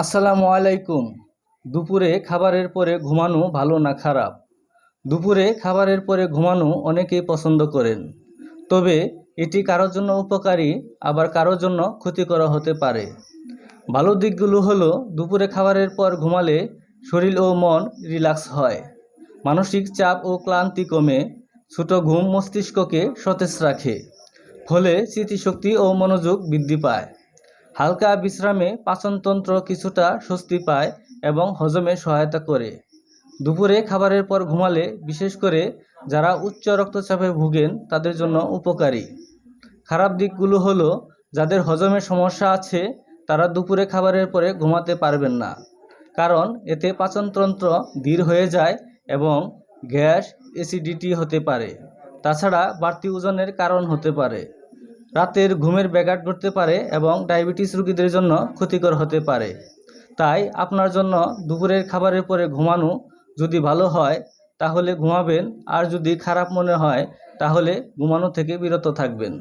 আসসালামু আলাইকুম। দুপুরে খাবারের পরে ঘুমানো ভালো না খারাপ? দুপুরে খাবারের পরে ঘুমানো অনেকেই পছন্দ করেন। তবে এটি কারোর জন্য উপকারী, আবার কারোর জন্য ক্ষতিকর হতে পারে। ভালো দিকগুলো হলো, দুপুরে খাবারের পর ঘুমালে শরীর ও মন রিল্যাক্স হয়। মানসিক চাপ ও ক্লান্তি কমে, ছোট ঘুম মস্তিষ্ককে সতেজ রাখে। ফলে স্মৃতিশক্তি ও মনোযোগ বৃদ্ধি পায়। হালকা বিশ্রামে পাচনতন্ত্র কিছুটা স্বস্তি পায় এবং হজমে সহায়তা করে। দুপুরে খাবারের পর ঘুমালে, বিশেষ করে যারা উচ্চ রক্তচাপে ভুগেন, তাদের জন্য উপকারী। খারাপ দিকগুলো হলো, যাদের হজমের সমস্যা আছে, তারা দুপুরে খাবারের পরে ঘুমাতে পারবেন না। কারণ এতে পাচনতন্ত্র ধীর হয়ে যায় এবং গ্যাস অ্যাসিডিটি হতে পারে। তাছাড়া বাড়তি ওজনের কারণ হতে পারে। রাতের ঘুমের ব্যাঘাত ঘটতে পারে এবং ডায়াবেটিস রোগীদের জন্য ক্ষতিকর হতে পারে। তাই আপনার জন্য দুপুরের খাবারের পরে ঘুমানো যদি ভালো হয়, তাহলে ঘুমাবেন। আর যদি খারাপ মনে হয়, তাহলে ঘুমানো থেকে বিরত থাকবেন।